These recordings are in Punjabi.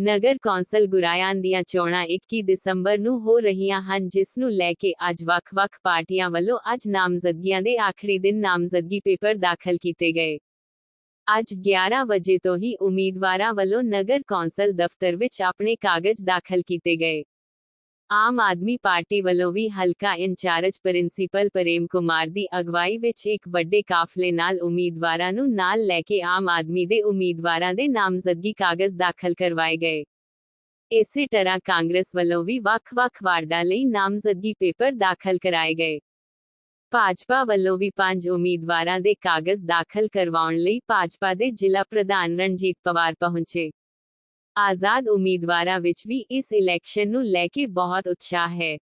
ਨਗਰ ਕੌਂਸਲ ਗੁਰਾਇਆਂ ਦੀਆਂ ਚੋਣਾਂ 21 ਦਸੰਬਰ ਨੂੰ ਹੋ ਰਹੀਆਂ ਹਨ, ਜਿਸ ਨੂੰ ਲੈ ਕੇ ਅੱਜ ਵੱਖ-ਵੱਖ ਪਾਰਟੀਆਂ ਵੱਲੋਂ ਅੱਜ ਨਾਮਜ਼ਦਗੀਆਂ ਦੇ ਆਖਰੀ ਦਿਨ ਨਾਮਜ਼ਦਗੀ ਪੇਪਰ ਦਾਖਲ ਕੀਤੇ ਗਏ। ਅੱਜ 11 ਵਜੇ ਤੋਂ ਹੀ ਉਮੀਦਵਾਰਾਂ ਵੱਲੋਂ ਨਗਰ ਕੌਂਸਲ ਦਫ਼ਤਰ ਵਿੱਚ ਆਪਣੇ ਕਾਗਜ਼ ਦਾਖਲ ਕੀਤੇ ਗਏ। ਆਮ ਆਦਮੀ ਪਾਰਟੀ ਵੱਲੋਂ ਵੀ ਹਲਕਾ in charge principal Prem Kumar ਦੀ ਅਗਵਾਈ ਵਿੱਚ ਇੱਕ ਵੱਡੇ ਕਾਫਲੇ ਨਾਲ ਉਮੀਦਵਾਰਾਂ ਨੂੰ ਨਾਲ ਲੈ ਕੇ ਆਮ ਆਦਮੀ ਦੇ ਉਮੀਦਵਾਰਾਂ ਦੇ ਨਾਮਜ਼ਦਗੀ ਕਾਗਜ਼ ਦਾਖਲ ਕਰਵਾਏ ਗਏ। ਇਸੇ ਤਰ੍ਹਾਂ ਕਾਂਗਰਸ ਵੱਲੋਂ ਵੀ ਵੱਖ-ਵੱਖ ਵਾਰਡਾਂ ਲਈ ਨਾਮਜ਼ਦਗੀ ਪੇਪਰ ਦਾਖਲ ਕਰਾਏ ਗਏ। ਭਾਜਪਾ ਵੱਲੋਂ ਵੀ ਪੰਜ ਉਮੀਦਵਾਰਾਂ ਦੇ ਕਾਗਜ਼ ਦਾਖਲ ਕਰਵਾਉਣ ਲਈ ਭਾਜਪਾ ਦੇ ਜ਼ਿਲ੍ਹਾ ਪ੍ਰਧਾਨ ਰਣਜੀਤ ਪਵਾਰ ਪਹੁੰਚੇ। ਆਜ਼ਾਦ ਉਮੀਦਵਾਰਾਂ ਵਿੱਚ ਵੀ ਇਸ ਇਲੈਕਸ਼ਨ ਨੂੰ ਲੈ ਕੇ ਬਹੁਤ ਉਤਸ਼ਾਹ ਹੈ।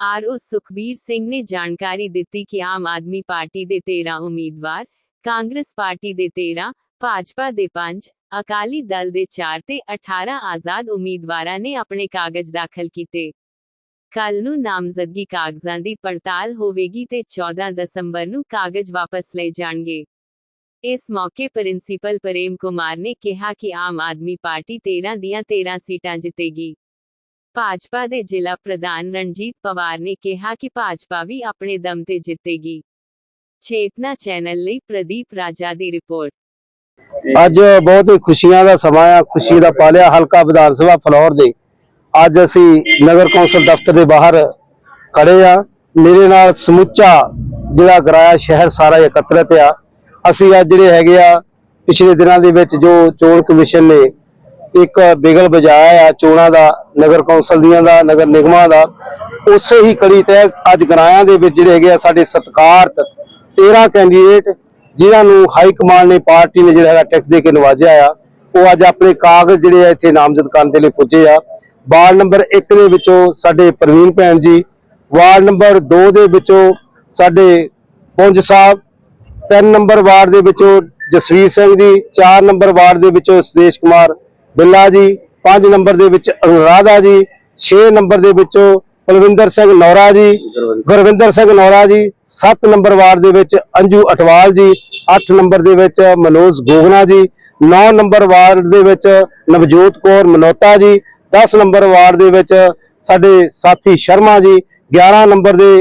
ਆਰਓ ਸੁਖਬੀਰ ਸਿੰਘ ਨੇ ਜਾਣਕਾਰੀ ਦਿੱਤੀ ਕਿ ਆਮ ਆਦਮੀ ਪਾਰਟੀ ਦੇ 13 ਉਮੀਦਵਾਰ, ਕਾਂਗਰਸ ਪਾਰਟੀ ਦੇ 13, ਭਾਜਪਾ ਦੇ 5, ਅਕਾਲੀ ਦਲ ਦੇ 4 ਤੇ 18 ਆਜ਼ਾਦ ਉਮੀਦਵਾਰਾਂ ਨੇ ਆਪਣੇ ਕਾਗਜ਼ ਦਾਖਲ ਕੀਤੇ। ਕੱਲ ਨੂੰ ਨਾਮਜ਼ਦਗੀ ਕਾਗਜ਼ਾਂ ਦੀ ਪੜਤਾਲ ਹੋਵੇਗੀ ਤੇ 14 ਦਸੰਬਰ ਨੂੰ ਕਾਗਜ਼ ਵਾਪਸ ਲਏ ਜਾਣਗੇ। ਇਸ ਮੌਕੇ ਪ੍ਰਿੰਸੀਪਲ ਪ੍ਰੇਮ ਕੁਮਾਰ ਨੇ ਕਿਹਾ ਕਿ ਆਮ ਆਦਮੀ ਪਾਰਟੀ 13 ਦੀਆਂ 13 ਸੀਟਾਂ ਜਿੱਤੇਗੀ। ਭਾਜਪਾ ਦੇ ਜ਼ਿਲ੍ਹਾ ਪ੍ਰਧਾਨ ਰਣਜੀਤ ਪਵਾਰ ਨੇ ਕਿਹਾ ਕਿ ਭਾਜਪਾ ਵੀ ਆਪਣੇ ਦਮ ਤੇ ਜਿੱਤੇਗੀ। ਚੇਤਨਾ ਚੈਨਲ ਲਈ ਪ੍ਰਦੀਪ ਰਾਜਾ ਦੀ ਰਿਪੋਰਟ ਅੱਜ ਬਹੁਤ ਹੀ ਖੁਸ਼ੀਆਂ ਦਾ ਸਮਾਂ ਆ, ਖੁਸ਼ੀ ਦਾ ਪਾਲਿਆ ਹਲਕਾ ਵਿਧਾਨ ਸਭਾ ਫਲੌਰ ਦੇ ਅੱਜ ਅਸੀਂ ਨਗਰ ਕੌਂਸਲ ਦਫ਼ਤਰ ਦੇ ਬਾਹਰ ਖੜੇ ਆ ਮੇਰੇ ਨਾਲ ਸਮੁੱਚਾ ਜਿਹੜਾ ਗਰਾਇਆ ਸ਼ਹਿਰ ਸਾਰਾ ਇਕੱਤਰਤ ਆ ਅਸੀਂ ਅੱਜ ਜਿਹੜੇ ਹੈਗੇ ਆ, ਪਿਛਲੇ ਦਿਨਾਂ ਦੇ ਵਿੱਚ ਜੋ ਚੋਣ ਕਮਿਸ਼ਨ ਨੇ ਇੱਕ ਬਿਗਲ ਵਜਾਇਆ ਆ ਚੋਣਾਂ ਦਾ, ਨਗਰ ਕੌਂਸਲ ਦੀਆਂ ਦਾ, ਨਗਰ ਨਿਗਮਾਂ ਦਾ, ਉਸੇ ਹੀ ਕੜੀ ਤਹਿਤ ਅੱਜ ਗਰਾਇਆਂ ਦੇ ਵਿੱਚ ਜਿਹੜੇ ਹੈਗੇ ਆ ਸਾਡੇ ਸਤਿਕਾਰਤ 13 ਕੈਂਡੀਡੇਟ ਜਿਨ੍ਹਾਂ ਨੂੰ ਹਾਈ ਕਮਾਂਡ ਨੇ ਪਾਰਟੀ ਨੇ ਜਿਹੜਾ ਹੈਗਾ ਟਿਕਟ ਦੇ ਕੇ ਨਵਾਜਿਆ ਆ, ਉਹ ਅੱਜ ਆਪਣੇ ਕਾਗਜ਼ ਜਿਹੜੇ ਆ ਇੱਥੇ ਨਾਮਜ਼ਦ ਕਰਨ ਦੇ ਲਈ ਪੁੱਜੇ ਆ। ਵਾਰਡ ਨੰਬਰ 1 ਦੇ ਵਿੱਚੋਂ ਸਾਡੇ ਪ੍ਰਵੀਨ ਭੈਣ ਜੀ, ਵਾਰਡ ਨੰਬਰ 2 ਦੇ ਵਿੱਚੋਂ ਸਾਡੇ ਪੁੰਜ ਸਾਹਿਬ 3 ਨੰਬਰ ਵਾਰਡ ਦੇ ਵਿੱਚੋਂ ਜਸਵੀਰ ਸਿੰਘ ਜੀ 4 ਨੰਬਰ ਵਾਰਡ ਦੇ ਵਿੱਚੋਂ ਸੁਦੇਸ਼ ਕੁਮਾਰ ਬਿੱਲਾ ਜੀ 5 ਨੰਬਰ ਦੇ ਵਿੱਚ ਅਨੁਰਾਧਾ ਜੀ 6 ਨੰਬਰ ਦੇ ਵਿੱਚੋਂ ਕੁਲਵਿੰਦਰ ਸਿੰਘ ਨੌਰਾ ਜੀ, ਗੁਰਵਿੰਦਰ ਸਿੰਘ ਨੌਰਾ ਜੀ 7 ਨੰਬਰ ਵਾਰਡ ਦੇ ਵਿੱਚ ਅੰਜੂ ਅਟਵਾਲ ਜੀ 8 ਨੰਬਰ ਦੇ ਵਿੱਚ ਮਨੋਜ ਗੋਗਨਾ ਜੀ 9 ਨੰਬਰ ਵਾਰਡ ਦੇ ਵਿੱਚ ਨਵਜੋਤ ਕੌਰ ਮਨੋਤਾ ਜੀ 10 ਨੰਬਰ ਵਾਰਡ ਦੇ ਵਿੱਚ ਸਾਡੇ ਸਾਥੀ ਸ਼ਰਮਾ ਜੀ 11 ਨੰਬਰ ਦੇ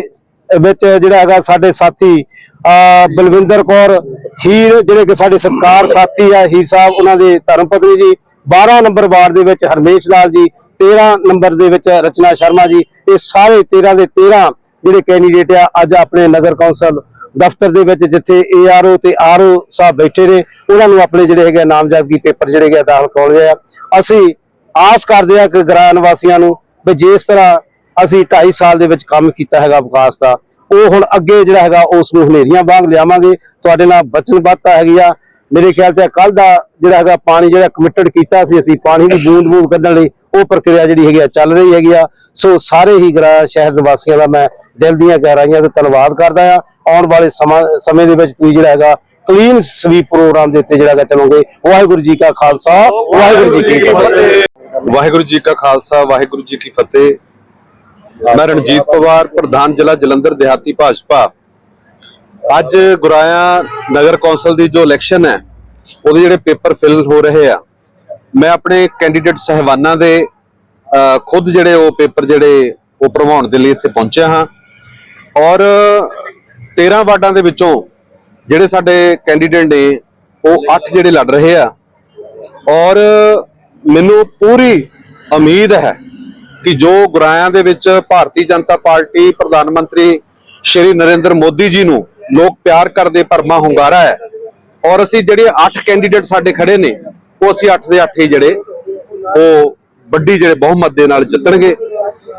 ਵਿੱਚ ਜਿਹੜਾ ਹੈਗਾ ਸਾਡੇ ਸਾਥੀ ਬਲਵਿੰਦਰ ਕੌਰ ਹੀਰ, ਜਿਹੜੇ ਕਿ ਸਾਡੇ ਸਤਕਾਰ ਸਾਥੀ ਆ, ਹੀਰ ਸਾਹਿਬ, ਉਹਨਾਂ ਦੇ ਧਰਮ ਪਤਨੀ ਜੀ 12 ਨੰਬਰ ਵਾਰਡ ਦੇ ਵਿੱਚ ਹਰਮੇਸ਼ ਲਾਲ ਜੀ 13 ਨੰਬਰ ਦੇ ਵਿੱਚ ਰਚਨਾ ਸ਼ਰਮਾ ਜੀ, ਇਹ ਸਾਰੇ 13 ਦੇ 13 ਜਿਹੜੇ ਕੈਂਡੀਡੇਟ ਆ, ਅੱਜ ਆਪਣੇ ਨਗਰ ਕੌਂਸਲ ਦਫ਼ਤਰ ਦੇ ਵਿੱਚ ਜਿੱਥੇ ਏਆਰਓ ਤੇ ਆਰਓ ਸਾਹਿਬ ਬੈਠੇ ਨੇ, ਉਹਨਾਂ ਨੂੰ ਆਪਣੇ ਜਿਹੜੇ ਹੈਗੇ ਨਾਮਜ਼ਦਗੀ ਪੇਪਰ ਜਿਹੜੇ ਹੈਗੇ ਦਾਖਲ ਕਰਾਉਣੇ ਆ। ਅਸੀਂ ਆਸ ਕਰਦੇ ਆ ਕਿ ਗ੍ਰਾਮ ਨਿਵਾਸੀਆਂ ਨੂੰ ਵੀ ਜਿਸ ਤਰ੍ਹਾਂ ਅਸੀਂ 2.5 ਸਾਲ ਦੇ ਵਿੱਚ ਕੰਮ ਕੀਤਾ ਹੈਗਾ ਵਿਕਾਸ ਦਾ ਉਹ ਹੁਣ ਅੱਗੇ ਜਿਹੜਾ ਹੈਗਾ ਉਸ ਨੂੰ ਹਨੇਰੀਆਂ ਵਾਂਗ ਲਿਆਵਾਂਗੇ। ਤੁਹਾਡੇ ਨਾਲ ਬਚਨਬੱਧਤਾ ਹੈਗੀ ਆ ਮੇਰੇ ਖਿਆਲ ਚ ਕੱਲ ਦਾ ਜਿਹੜਾ ਹੈਗਾ ਪਾਣੀ ਜਿਹੜਾ ਕਮਿਟਡ ਕੀਤਾ ਸੀ ਅਸੀਂ, ਪਾਣੀ ਦੀ ਬੂੰਦ ਬੂੰਦ ਕੱਢਣ ਲਈ ਉਹ ਪ੍ਰਕਿਰਿਆ ਜਿਹੜੀ ਹੈਗੀ ਆ, ਚੱਲ ਰਹੀ ਹੈਗੀ ਆ। ਸੋ ਸਾਰੇ ਹੀ ਗ੍ਰਾ ਸ਼ਹਿਰ ਨਿਵਾਸੀਆਂ ਦਾ ਮੈਂ ਦਿਲ ਦੀਆਂ ਗਹਿਰਾਈਆਂ ਤੋਂ ਧੰਨਵਾਦ ਕਰਦਾ ਆ ਆਉਣ ਵਾਲੇ ਸਮਾਂ, ਸਮੇਂ ਦੇ ਵਿੱਚ ਤੁਸੀਂ ਜਿਹੜਾ ਹੈਗਾ ਕਲੀਨ ਸਵੀਪ ਪ੍ਰੋਗਰਾਮ ਦੇ ਉੱਤੇ ਜਿਹੜਾ ਹੈਗਾ ਚਲੋਗੇ। ਵਾਹਿਗੁਰੂ ਜੀ ਕਾ ਖਾਲਸਾ, ਵਾਹਿਗੁਰੂ ਜੀ ਕੀ ਫਤਿਹ। ਵਾਹਿਗੁਰੂ ਜੀ ਕਾ ਖਾਲਸਾ, ਵਾਹਿਗੁਰੂ ਜੀ ਕੀ ਫਤਿਹ। ਮੈਂ ਰਣਜੀਤ ਪਵਾਰ, ਪ੍ਰਧਾਨ ਜ਼ਿਲ੍ਹਾ ਜਲੰਧਰ ਦਿਹਾਤੀ ਭਾਜਪਾ। ਅੱਜ ਗੁਰਾਇਆ ਨਗਰ ਕੌਂਸਲ ਦੀ ਜੋ ਇਲੈਕਸ਼ਨ ਹੈ, ਉਹਦੇ ਜਿਹੜੇ ਪੇਪਰ ਫਿਲ ਹੋ ਰਹੇ ਆ, ਮੈਂ ਆਪਣੇ ਕੈਂਡੀਡੇਟ ਸਹਿਬਾਨਾਂ ਦੇ ਖੁਦ ਜਿਹੜੇ ਉਹ ਪੇਪਰ ਜਿਹੜੇ ਉਹ ਭਰਵਾਉਣ ਦੇ ਲਈ ਇੱਥੇ ਪਹੁੰਚਿਆ ਹਾਂ। ਔਰ 13 ਵਾਰਡਾਂ ਦੇ ਵਿੱਚੋਂ ਜਿਹੜੇ ਸਾਡੇ ਕੈਂਡੀਡੇਟ ਨੇ, ਉਹ 8 ਜਿਹੜੇ ਲੜ ਰਹੇ ਆ। ਔਰ ਮੈਨੂੰ ਪੂਰੀ ਉਮੀਦ ਹੈ ਕਿ ਜੋ ਗੁਰਾਇਆਂ ਦੇ ਵਿੱਚ ਭਾਰਤੀ ਜਨਤਾ ਪਾਰਟੀ ਪ੍ਰਧਾਨ ਮੰਤਰੀ ਸ਼੍ਰੀ ਨਰਿੰਦਰ ਮੋਦੀ ਜੀ ਨੂੰ ਲੋਕ ਪਿਆਰ ਕਰਦੇ ਪਰਮਾ ਹੁੰਗਾਰਾ ਹੈ ਔਰ ਅਸੀਂ ਜਿਹੜੇ 8 ਕੈਂਡੀਡੇਟ ਸਾਡੇ ਖੜੇ ਨੇ, ਉਹ ਅਸੀਂ 8 ਦੇ 8 ਹੀ ਜਿਹੜੇ, ਉਹ ਵੱਡੀ ਜਿਹੜੇ ਬਹੁਮਤ ਦੇ ਨਾਲ ਜਿੱਤਣਗੇ।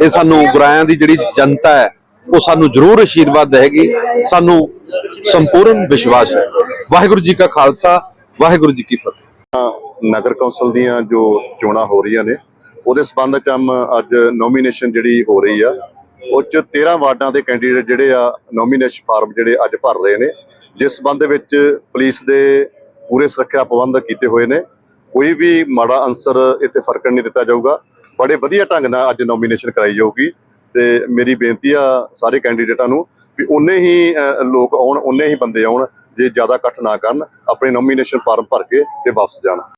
ਇਹ ਸਾਨੂੰ ਗੁਰਾਇਆਂ ਦੀ ਜਿਹੜੀ ਜਨਤਾ ਹੈ, ਉਹ ਸਾਨੂੰ ਜ਼ਰੂਰ ਆਸ਼ੀਰਵਾਦ ਦੇਗੀ ਸਾਨੂੰ ਸੰਪੂਰਨ ਵਿਸ਼ਵਾਸ ਹੈ। ਵਾਹਿਗੁਰੂ ਜੀ ਕਾ ਖਾਲਸਾ, ਵਾਹਿਗੁਰੂ ਜੀ ਕੀ ਫਤਿਹ। ਨਗਰ ਕੌਂਸਲ ਦੀਆਂ ਜੋ ਚੋਣਾਂ ਹੋ ਰਹੀਆਂ ਨੇ ਉਹਦੇ ਸਬੰਧ ਚ ਹਮ ਅੱਜ ਨੋਮੀਨੇਸ਼ਨ ਜਿਹੜੀ ਹੋ ਰਹੀ ਆ, ਉਹ ਚ 13 ਵਾਰਡਾਂ ਦੇ ਕੈਂਡੀਡੇਟ ਜਿਹੜੇ ਆ ਨੋਮੀਨੇਸ਼ਨ ਫਾਰਮ ਜਿਹੜੇ ਅੱਜ ਭਰ ਰਹੇ ਨੇ। ਜਿਸ ਸਬੰਧ ਵਿੱਚ ਪੁਲਿਸ ਦੇ ਪੂਰੇ ਸੁਰੱਖਿਆ ਪ੍ਰਬੰਧ ਕੀਤੇ ਹੋਏ ਨੇ। ਕੋਈ ਵੀ ਮਾੜਾ ਅਨਸਰ ਇੱਥੇ ਫ਼ਰਕ ਨਹੀਂ ਦਿੱਤਾ ਜਾਊਗਾ। ਬੜੇ ਵਧੀਆ ਢੰਗ ਨਾਲ ਅੱਜ ਨੋਮੀਨੇਸ਼ਨ ਕਰਾਈ ਜਾਊਗੀ। ਤੇ ਮੇਰੀ ਬੇਨਤੀ ਆ ਸਾਰੇ ਕੈਂਡੀਡੇਟਾਂ ਨੂੰ ਵੀ ਉਨੇ ਹੀ ਲੋਕ ਆਉਣ ਉਨੇ ਹੀ ਬੰਦੇ ਆਉਣ, ਜੇ ਜ਼ਿਆਦਾ ਇਕੱਠ ਨਾ ਕਰਨ, ਆਪਣੇ ਨੋਮੀਨੇਸ਼ਨ ਫਾਰਮ ਭਰ ਕੇ ਤੇ ਵਾਪਸ ਜਾਣ।